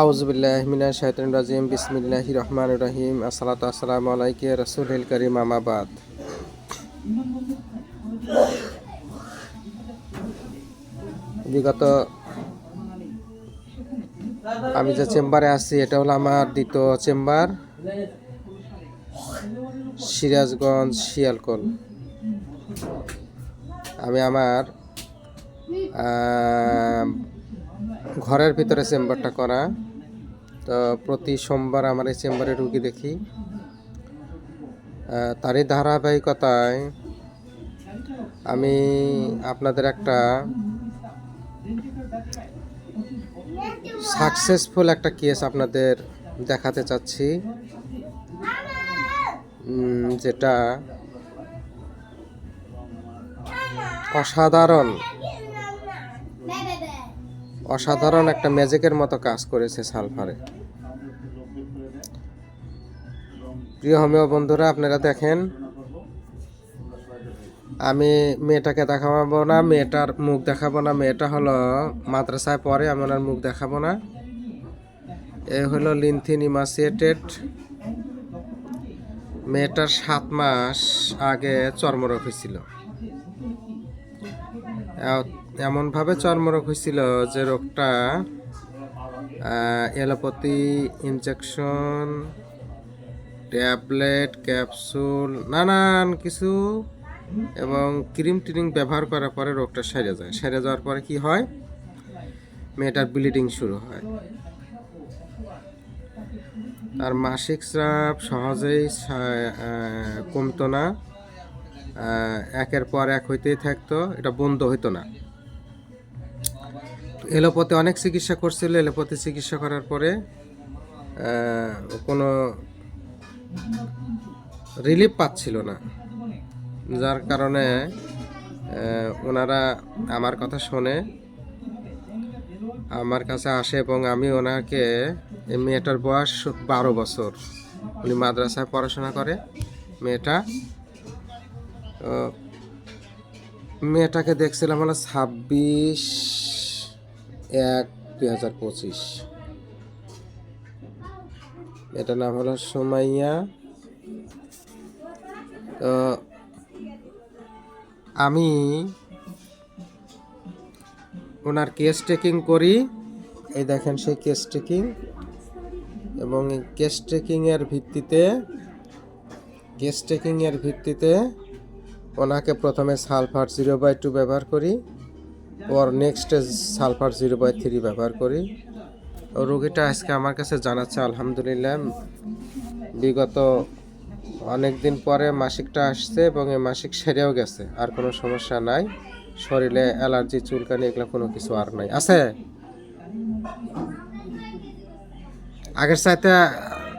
আউজবিল্লাহ মিনা শাহিন রাজিম বিসমিল্লাহ রহমান রহিম, আসসালাতু আসসালামু আলাইকে রসুল করিম আমাবাদ বিগত আমি যে চেম্বারে আছি, এটা হলো আমার দ্বিতীয় চেম্বার, সিরাজগঞ্জ শিয়ালকোল। আমি আমার ঘরের ভিতরে চেম্বারটা করা। তো প্রতি সোমবার আমার এই চেম্বারে রুগী দেখি। তারই ধারাবাহিকতায় আমি আপনাদের একটা সাকসেসফুল একটা কেস আপনাদের দেখাতে চাচ্ছি। যেটা অসাধারণ। অসাধারণ একটা ম্যাজিকের মতো কাজ করেছে সালফারে। প্রিয় হোমিও বন্ধুরা, আপনারা দেখেন, আমি মেয়েটাকে দেখাবো না, মেয়েটার মুখ দেখাবো না, মেয়েটা হলো মাদ্রাসায় পড়ে, আমি ওনার মুখ দেখাবো না। এ হলো লিনথিন ইমাসিয়েটেড মেয়েটার সাত মাস আগে চর্মরোগ হয়েছিল। এমনভাবে চর্মরোগ হয়েছিল যে রোগটা এলোপ্যাথি ইনজেকশন, ট্যাবলেট, ক্যাপসুল, নানান কিছু এবং ক্রিম ট্রিম ব্যবহার করার পরে রোগটা সেরে যায়। সেরে যাওয়ার পরে কি হয়? মেয়েটার ব্লিডিং শুরু হয়। আর মাসিক স্রাব সহজেই কমতো না। একের পর এক হইতেই থাকতো, এটা বন্ধ হইতো না। এলোপথে অনেক চিকিৎসা করছিল, এলোপথে চিকিৎসা করার পরে কোনো রিলিফ পাচ্ছিল না। যার কারণে ওনারা আমার কথা শোনে, আমার কাছে আসে এবং আমি ওনাকে মেয়েটার বয়স বারো বছর। উনি মাদ্রাসায় পড়াশোনা করে, মেয়েটা মেয়েটাকে দেখছিলাম হলো ছাব্বিশ এক দুই হাজার পঁচিশ। এটার নাম হলো সোমাইয়া। তো আমি ওনার কেস টেকিং করি। এই দেখেন সেই কেস টেকিং। এবং কেস টেকিংয়ের ভিত্তিতে, কেস টেকিংয়ের ভিত্তিতে ওনাকে প্রথমে সালফার জিরো বাই টু ব্যবহার করি ওর next sulphur zero by three ব্যবহার করি। ও রোগীটা আজকে আমার কাছে জানাচ্ছে আলহামদুলিল্লাহ। বিগত অনেক দিন পরে মাসিকটা আসছে এবং এই মাসিক সেরেও গেছে আর কোনো সমস্যা নাই। শরীরে অ্যালার্জি চুলকানি এগুলো কোনো কিছু আর নাই। আছে? আগের চাইতে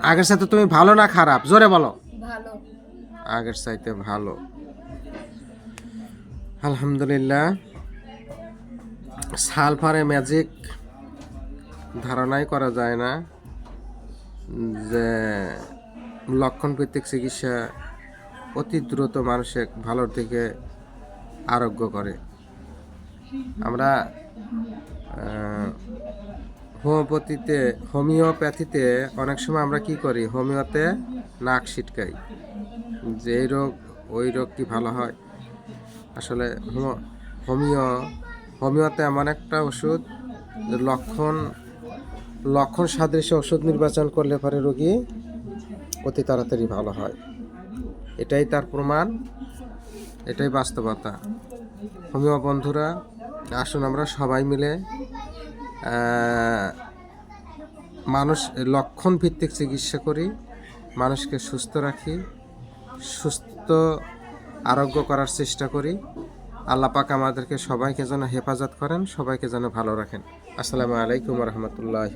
আগের চাইতে তুমি ভালো না খারাপ? জোরে বলো। ভালো। আগের চাইতে ভালো। আলহামদুলিল্লাহ। সালফারে ম্যাজিক ধারণাই করা যায় না যে লক্ষণ ভিত্তিক চিকিৎসা অতি দ্রুত মানুষের ভালোর দিকে আরোগ্য করে। আমরা হোমিওপ্যাথিতে হোমিওপ্যাথিতে অনেক সময় আমরা কি করি? হোমিওতে নাক ছিটকাই, যে রোগ, ওই রোগ কি ভালো হয়। আসলে হোমো- হোমিও, হোমিওতে এমন একটা ওষুধ লক্ষণ লক্ষণ সাদৃশ্য ওষুধ নির্বাচন করলে পরে রোগী অতি তাড়াতাড়ি ভালো হয়। এটাই তার প্রমাণ, এটাই বাস্তবতা। হোমিও বন্ধুরা, আসুন আমরা সবাই মিলে মানুষ লক্ষণ ভিত্তিক চিকিৎসা করি, মানুষকে সুস্থ রাখি, সুস্থ আরোগ্য করার চেষ্টা করি। আল্লাহ পাক আমাদেরকে সবাইকে যেন হেফাজত করেন, সবাইকে যেন ভালো রাখেন। আসসালামু আলাইকুম রহমতুল্লাহ